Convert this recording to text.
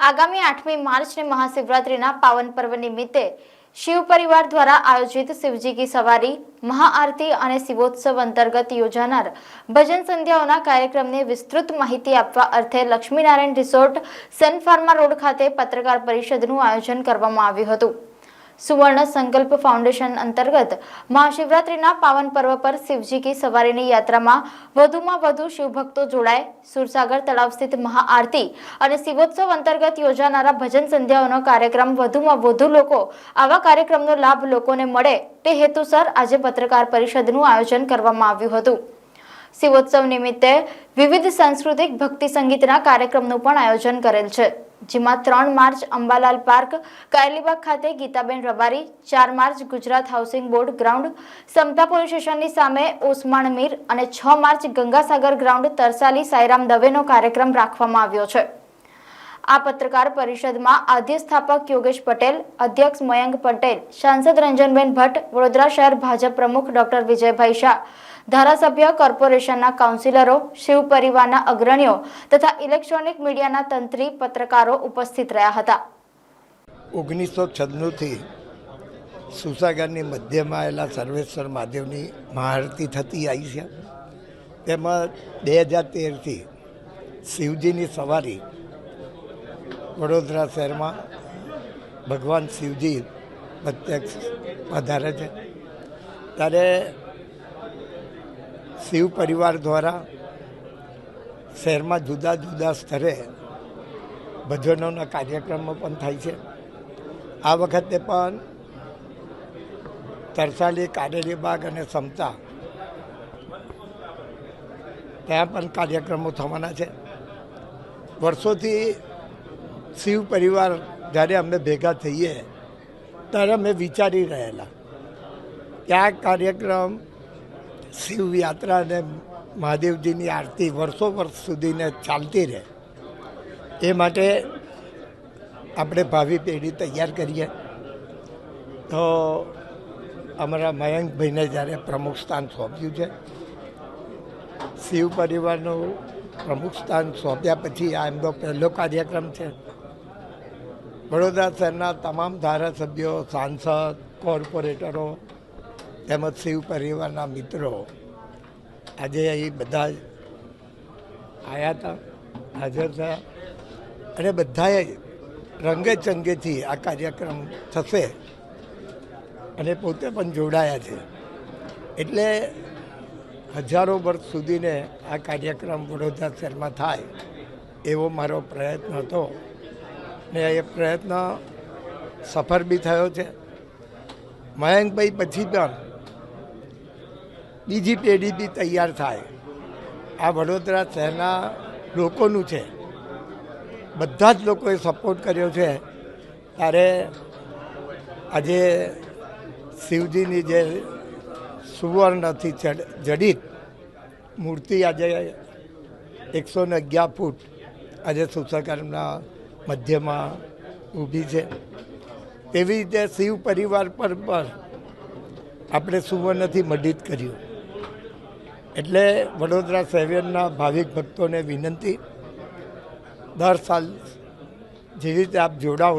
આગામી આઠમી માર્ચને મહાશિવરાત્રિના પાવન પર્વ નિમિત્તે શિવ પરિવાર દ્વારા આયોજિત શિવજી કી સવારી, મહાઆરતી અને શિવોત્સવ અંતર્ગત યોજાનાર ભજન સંધ્યાઓના કાર્યક્રમને વિસ્તૃત માહિતી આપવા અર્થે Laxminarayan resort, Sun Pharma road ખાતે પત્રકાર પરિષદનું આયોજન કરવામાં આવ્યું હતું. સુવર્ણ સંકલ્પ ફાઉન્ડેશન અંતર્ગત મહાશિવરાત્રિના પાવન પર્વ પર શિવજી કી સવારીની યાત્રામાં વધુમાં વધુ શિવભક્તો જોડાય. સુરસાગર તળાવ સ્થિત મહાઆરતી અને શિવોત્સવ અંતર્ગત યોજાનારા ભજન સંધ્યાઓનો કાર્યક્રમ વધુમાં વધુ લોકો આવા કાર્યક્રમનો લાભ લોકોને મળે તે હેતુસર આજે પત્રકાર પરિષદનું આયોજન કરવામાં આવ્યું હતું. શિવોત્સવ નિમિત્તે વિવિધ સાંસ્કૃતિક ભક્તિ સંગીતના કાર્યક્રમનું પણ આયોજન કરેલ છે. જેમાં ત્રણ માર્ચ અંબાલાલ પાર્ક, કાયલીબાગ ખાતે ગીતાબેન રબારી, ચાર March Gujarat housing board ground, Samta police સ્ટેશનની સામે ઓસમાણ મીર અને છ માર્ચ ગંગાસાગર ગ્રાઉન્ડ તરસાલી સાઈરામ દવેનો કાર્યક્રમ રાખવામાં આવ્યો છે. આ પત્રકાર પરિષદમાં આદ્ય સ્થાપક યોગેશ પટેલ, અધ્યક્ષ મયંક પટેલ, સાંસદ રંજનબેન ભટ્ટ, વડોદરા શહેર ભાજપ પ્રમુખ ડોક્ટર વિજયભાઈ શાહ, ધારાસભ્ય કોર્પોરેશનના કાઉન્સિલરો, શિવ પરિવારના અગ્રણીઓ તથા ઇલેક્ટ્રોનિક મીડિયાના તંત્રી પત્રકારો ઉપસ્થિત રહ્યા હતા. ઓગણીસો છન્નુંથી સુસાગરની મધ્યમાં આવેલા સર્વેશ્વર મહાદેવની મહાઆરતી થતી આવી છે. તેમાં બે હજાર તેરથી શિવજીની સવારી વડોદરા શહેરમાં ભગવાન શિવજી પ્રત્યક્ષ પધારે છે. ત્યારે શિવ પરિવાર દ્વારા શહેરમાં જુદા જુદા સ્તરે ભજનોના કાર્યક્રમો પણ થાય છે. આ વખતે પણ તરસાલી કારેલી બાગ અને સમતા ત્યાં પણ કાર્યક્રમો થવાના છે. વર્ષોથી શિવ પરિવાર જ્યારે અમે ભેગા થઈએ, ત્યારે અમે વિચારી રહેલા. કે આ કાર્યક્રમ, શિવ યાત્રા અને મહાદેવજીની આરતી વર્ષો વર્ષ સુધીને ચાલતી રહે. એ માટે આપણે ભાવિ પેઢી તૈયાર કરીએ. તો અમારા મયંકભાઈને જ્યારે પ્રમુખ સ્થાન સોંપ્યું છે, શિવ પરિવારનું પ્રમુખ સ્થાન સોંપ્યા પછી આ એમનો પહેલો કાર્યક્રમ છે. વડોદરા શહેરના તમામ ધારાસભ્યો, સાંસદ, કોર્પોરેટરો તેમજ શિવ પરિવારના મિત્રો આજે અહીં બધા આવ્યા હતા, હાજર થયા અને બધાએ રંગે ચંગેથી આ કાર્યક્રમ થશે અને પોતે પણ જોડાયા છે. એટલે હજારો વર્ષ સુધીને આ કાર્યક્રમ વડોદરા શહેરમાં થાય એવો મારો પ્રયત્ન હતો. ને એ પ્રયત્ન સફળ બી થયો છે. મયંકભાઈ પછી પણ બીજી પેઢી બી તૈયાર થાય. આ વડોદરા શહેરના લોકોનું છે. બધા જ લોકોએ સપોર્ટ કર્યો છે. ત્યારે આજે શિવજીની જે સુવર્ણથી જડ- જડિત મૂર્તિ આજે એકસો ને અગિયાર ફૂટ આજે સુસકરના મધ્યમાં ઊભી છે. તેવી રીતે શિવ પરિવાર પર પણ આપણે સુવર્ણથી મડિત કર્યું. એટલે વડોદરા શહેરના ભાવિક ભક્તોને વિનંતી, દર સાલ જેવી રીતે આપ જોડાઓ